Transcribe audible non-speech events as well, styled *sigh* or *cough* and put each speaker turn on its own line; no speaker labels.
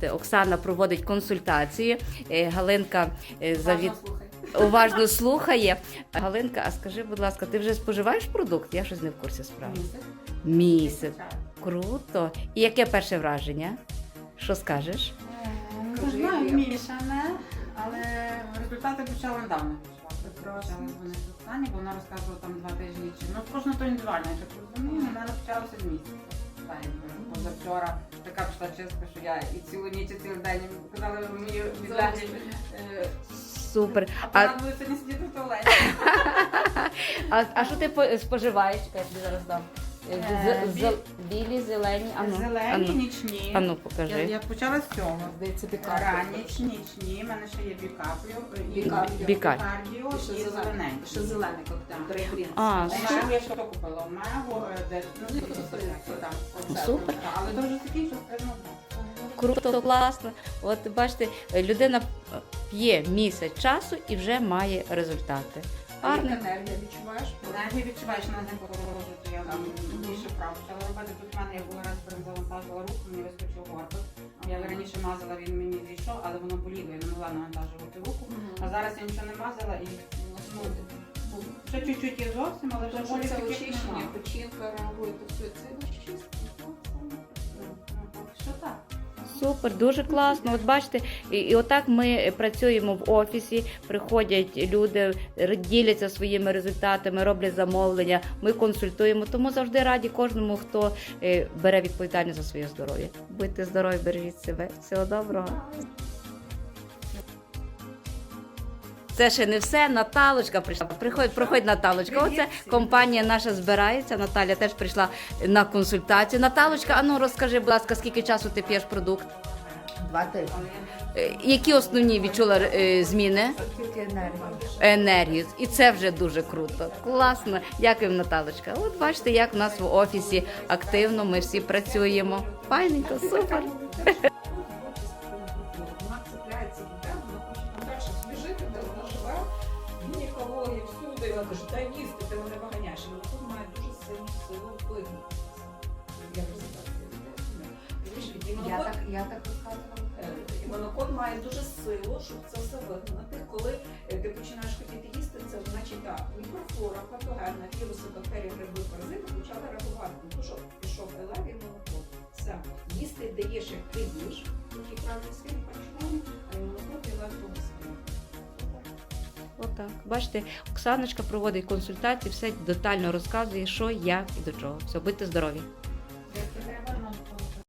Те, Оксана проводить консультації. Е, Галинка е, завід...
Уважно
слухає. Галинка, а скажи, будь ласка, ти вже споживаєш продукт? Я щось не в курсі справи.
Місяць.
Місяць. Круто. І яке перше враження? Що скажеш?
Е, Не знаю, мішане, але результати почали недавно. Почали дзвонити Оксані, бо вона розказувала там два тижні чи ну кожна то індивідуально, я так розумію, в мене почалося з місяця. Позавчора така пішла чистка, що я і цілу ніч, і цілий день казали мені відлеглі. е,
Супер.
А
А,
не буде сьогодні сидіти в туалеті. *laughs*
а, а що ти по- споживаєш? Чекай, я тобі зараз дам. Е,
Е,
з- з- білі, зелені. Ану,
Зелені, нічні.
ану
Я,
покажи.
я почала з цього.
Здається, бікап.
Раніч, нічні, в мене ще є бікапіо, і
Бікапіо.
Бікап.
бікардіо
І ще
і
зелений. Ще зелений коктейль. Три грінс.
А,
А
супер.
ще я що купила? Мего, е, де ну,
Ну, то
це,
Супер.
Але то вже такий, що скажімо,
Круто, класно. От бачите, людина п'є місяць часу і вже має результати.
А енергія відчуваєш?
Енергію відчуваєш на не то я там більше прав почала робити. Тут в мене я була раз перезавантажила руку, мені вискочив горбик. Я раніше мазала, він мені зійшов, але воно боліло, я не могла навантажувати руку. А зараз я нічого не мазала і ну, ще чуть-чуть є зовсім, але вже болі
це
таких
очищення,
нема.
печінка реагує, то все це чисто.
Супер, дуже класно. От бачите, і, і отак ми працюємо в офісі. Приходять люди, діляться своїми результатами, роблять замовлення. Ми консультуємо. Тому завжди раді кожному, хто е, бере відповідальність за своє здоров'я. Будьте здорові, бережіть себе. Всього доброго. Це ще не все. Наталочка прийшла. Приходь, проходь Наталочка. Оце компанія наша збирається. Наталя теж прийшла на консультацію. Наталочка, а ну розкажи, будь ласка, скільки часу ти п'єш продукт?
Два тижні.
Е, Які основні відчула е, зміни?
Тільки енергія.
Енергію. І це вже дуже круто. Класно. Дякуємо, Наталочка. От бачите, як в нас в офісі активно ми всі працюємо. Файненько, супер.
Жити, де вона живе, гінекологія, всюди. Вона каже, дай їсти, ти мене виганяєш. І тут має дуже сильну силу вигнутися. Я
Я
монокод,
так, я так розказувала.
е, має дуже силу, щоб це все вигнати. Коли е, ти починаєш хотіти їсти, це значить так, мікрофлора, патогенна, віруси, бактерії, гриби, паразити почали реагувати. Ну то що, пішов елев і монокод. Все. Їсти даєш, як ти їш, який правильний свій
Отак. Бачите, Оксаночка проводить консультації, все детально розказує, що, як і до чого. Все, будьте здорові.